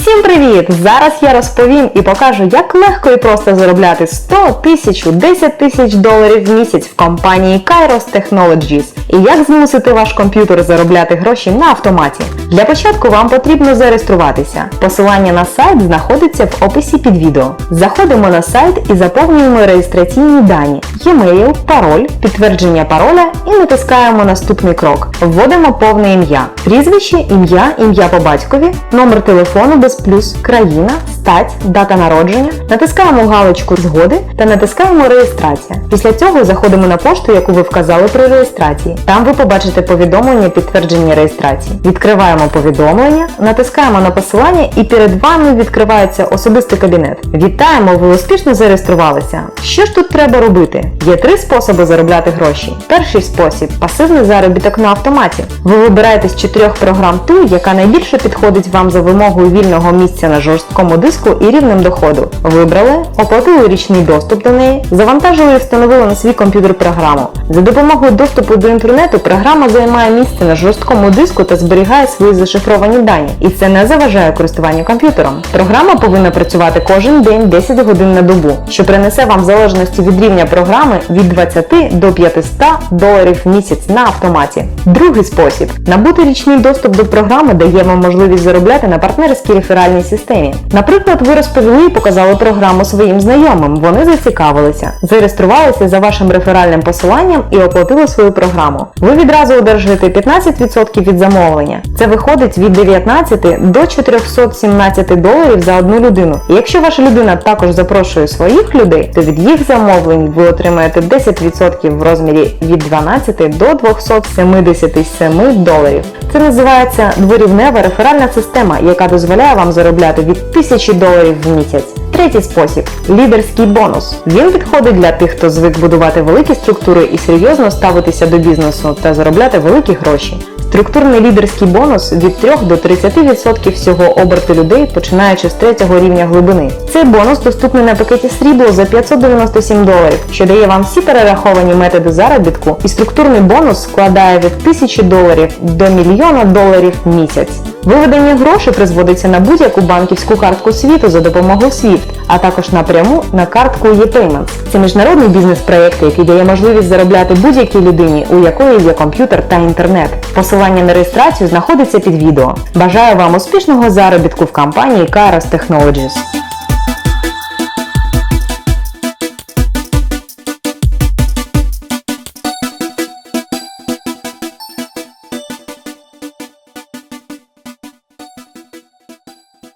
Всім привіт! Зараз я розповім і покажу, як легко і просто заробляти 100, 1000, 10 тисяч доларів в місяць в компанії Kairos Technologies і як змусити ваш комп'ютер заробляти гроші на автоматі. Для початку вам потрібно зареєструватися. Посилання на сайт знаходиться в описі під відео. Заходимо на сайт і заповнюємо реєстраційні дані, e-mail, пароль, підтвердження пароля і натискаємо наступний крок. Вводимо повне ім'я, прізвище, ім'я, ім'я по батькові, номер телефону без плюс, країна, стать, дата народження, натискаємо галочку згоди та натискаємо реєстрація. Після цього заходимо на пошту, яку ви вказали при реєстрації. Там ви побачите повідомлення підтвердження реєстрації. Відкриваємо повідомлення, натискаємо на посилання і перед вами відкривається особистий кабінет. Вітаємо, ви успішно зареєструвалися. Що ж тут треба робити? Є три способи заробляти гроші. Перший спосіб пасивний заробіток на автоматі. Ви вибираєте з чотирьох програм ту, яка найбільше підходить вам за вимогою вільного місця на жорсткому диску і рівнем доходу. Вибрали, оплатили річний доступ до неї, завантажили і встановили на свій комп'ютер програму. За допомогою доступу до інтернету програма займає місце на жорсткому диску та зберігає свої зашифровані дані. І це не заважає користуванню комп'ютером. Програма повинна працювати кожен день 10 годин на добу, що принесе вам в залежності від рівня програми від 20 до 500 доларів в місяць на автоматі. Другий спосіб набути річний доступ до програми дає вам можливість заробляти на партнерській реферальній системі. Наприклад, ви розповіли і показали програму своїм знайомим. Вони зацікавилися, зареєструвалися за вашим реферальним посиланням і оплатили свою програму. Ви відразу одержуєте 15% від замовлення. Це виходить від 19 до 417 доларів за одну людину. І якщо ваша людина також запрошує своїх людей, то від їх замовлень ви отримаєте 10% в розмірі від 12 до 277 доларів. Це називається дворівнева реферальна система, яка дозволяє вам заробляти від 1000 доларів в місяць. Третій спосіб лідерський бонус. Він підходить для тих, хто звик будувати великі структури і серйозно ставитися до бізнесу та заробляти великі гроші. Структурний лідерський бонус від 3 до 30% всього оберту людей, починаючи з третього рівня глибини. Цей бонус доступний на пакеті срібло за 597 доларів, що дає вам всі перераховані методи заробітку, і структурний бонус складає від 1000 доларів до мільйона доларів в місяць. Виведення грошей призводиться на будь-яку банківську картку світу за допомогою SWIFT, а також напряму на картку ePayments. Це міжнародний бізнес-проєкт, який дає можливість заробляти будь-якій людині, у якої є комп'ютер та інтернет. Посилання на реєстрацію знаходиться під відео. Бажаю вам успішного заробітку в компанії Kairos Technologies.